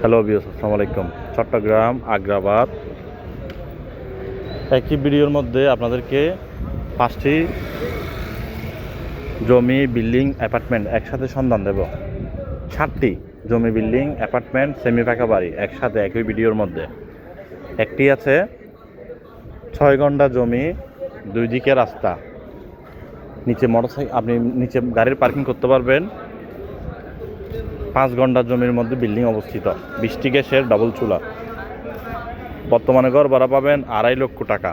Hello বিয়স আসসালামু আলাইকুম। চট্টগ্রাম, আগ্রাবাদ। একই ভিডিওর মধ্যে আপনাদেরকে পাঁচটি জমি বিল্ডিং অ্যাপার্টমেন্ট একসাথে সন্ধান দেব। সাতটি জমি বিল্ডিং অ্যাপার্টমেন্ট সেমি পাকা বাড়ি একসাথে একই ভিডিওর মধ্যে। একটি আছে ছয় ঘণ্টা জমি, দুই দিকে রাস্তা। নিচে মোটরসাইকেল আপনি নিচে গাড়ির পার্কিং করতে পারবেন। পাঁচ ঘণ্টা জমির মধ্যে বিল্ডিং অবস্থিত। বৃষ্টি গ্যাসের ডবল চুলা। বর্তমানে ঘর ভাড়া পাবেন আড়াই লক্ষ টাকা।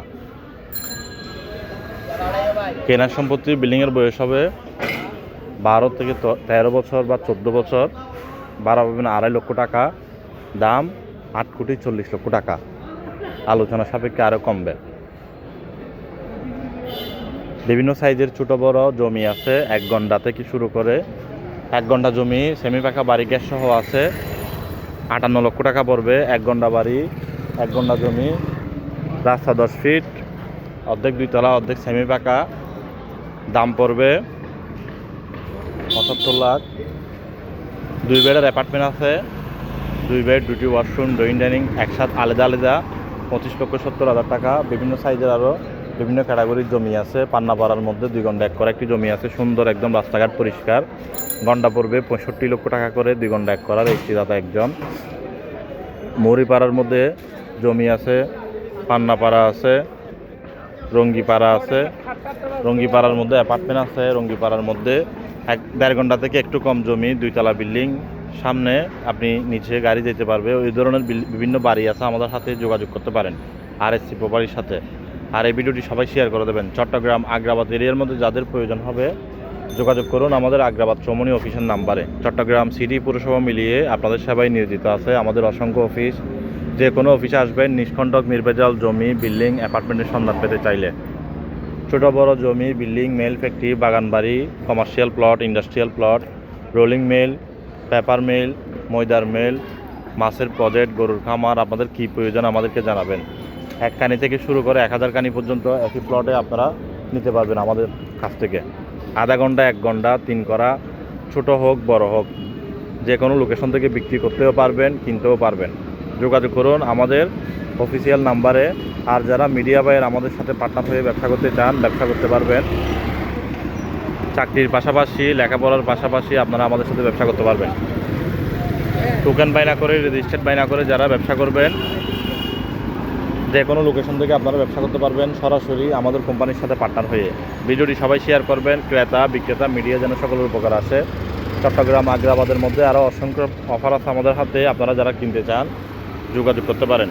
কেনার সম্পত্তি বিল্ডিংয়ের বয়স হবে বারো থেকে তেরো বছর বা চোদ্দ বছর। ভাড়া পাবেন আড়াই লক্ষ টাকা। দাম আট কোটি চল্লিশ লক্ষ টাকা। আলোচনা সাপেক্ষে আরও কমবে। বিভিন্ন সাইজের ছোট বড় জমি আছে। এক ঘণ্টা থেকে শুরু করে এক ঘণ্টা জমি সেমি পাকা বাড়ি গ্যাস সহ আছে। আটান্ন লক্ষ টাকা পড়বে, এক ঘণ্টা বাড়ি, এক ঘণ্টা জমি, রাস্তা দশ ফিট অর্ধেক দুইতলা, অর্ধেক সেমি পাকা। দাম পড়বে পঁচাত্তর লাখ। দুই বেডের অ্যাপার্টমেন্ট আছে। দুই বেড, দুটি ওয়াশরুম ড্রয়িং ডাইনিং একসাথে আলাদা আলাদা, পঁচিশ লক্ষ সত্তর হাজার টাকা। বিভিন্ন সাইজের আরও বিভিন্ন ক্যাটাগরির জমি আছে। পান্নাপাড়ার মধ্যে দুই ঘণ্টা এক করে একটি জমি আছে। সুন্দর একদম রাস্তাঘাট পরিষ্কার। ঘণ্টা পড়বে পঁয়ষট্টি লক্ষ টাকা করে দুই ঘণ্টা এক করার একটি দাদা একজন। মৌরিপাড়ার মধ্যে জমি আছে, পান্নাপাড়া আছে, রঙ্গিপাড়া আছে। রঙ্গিপাড়ার মধ্যে অ্যাপার্টমেন্ট আছে, রঙ্গিপাড়ার মধ্যে এক দেড় ঘণ্টা থেকে একটু কম জমি, দুইতলা বিল্ডিং। সামনে আপনি নিচে গাড়ি যেতে পারবে, ওই ধরনের বিভিন্ন বাড়ি আছে, আমাদের সাথে যোগাযোগ করতে পারেন। আর এস সি প্রপারির সাথে। আর এই ভিডিওটি সবাই শেয়ার করে দেবেন। চট্টগ্রাম আগ্রাবাদ এরিয়ার মধ্যে যাদের প্রয়োজন হবে যোগাযোগ করুন আমাদের আগ্রাবাদ চৌমনি অফিসের নাম্বারে। চট্টগ্রাম সিটি পুরসভা মিলিয়ে আপনাদের সেবায় নিয়োজিত আছে। আমাদের অসংখ্য অফিস। যে কোনো অফিসে আসবেন, নিষ্কণ্টক, নির্ভেজাল, জমি, বিল্ডিং, অ্যাপার্টমেন্টের সন্ধান পেতে চাইলে। ছোট, বড় জমি, বিল্ডিং, মেল, ফ্যাক্টরি বাগান বাড়ি commercial plot, industrial plot, rolling mill, paper mill, ময়দার মিল, মাছের প্রজেক্ট, গরুর খামার, আপনাদের কী প্রয়োজন আমাদেরকে জানাবেন। এক কানি থেকে শুরু করে এক হাজার কানি পর্যন্ত একই প্লটে আপনারা নিতে পারবেন আমাদের কাছ থেকে। আধা ঘণ্টা, এক ঘণ্টা, তিন করা, ছোট হোক, বড় হোক, যে কোনো লোকেশন থেকে বিক্রি করতেও পারবেন, কিনতেও পারবেন। যোগাযোগ করুন, আমাদের অফিসিয়াল নাম্বারে আর যারা মিডিয়া বাইয়ের আমাদের সাথে পার্টনার হয়ে ব্যবসা করতে চান, ব্যবসা করতে পারবেন। চাকরির পাশাপাশি, লেখাপড়ার পাশাপাশি আপনারা আমাদের সাথে ব্যবসা করতে পারবেন। টোকেন বাইনা করে রেজিস্টার্ড বাইনা করে যারা ব্যবসা করবেন যে কোনো লোকেশন থেকে আপনারা ব্যবসা করতে পারবেন, সরাসরি আমাদের কোম্পানির সাথে পার্টনার হয়ে। ভিডিওটি সবাই শেয়ার করবেন, ক্রেতা, বিক্রেতা মিডিয়া যেন সকলের উপকার আসে। চট্টগ্রাম, আগ্রাবাদের মধ্যে আরও অসংখ্য অফার আছে আমাদের হাতে, আপনারা যারা কিনতে চান, যোগাযোগ করতে পারেন।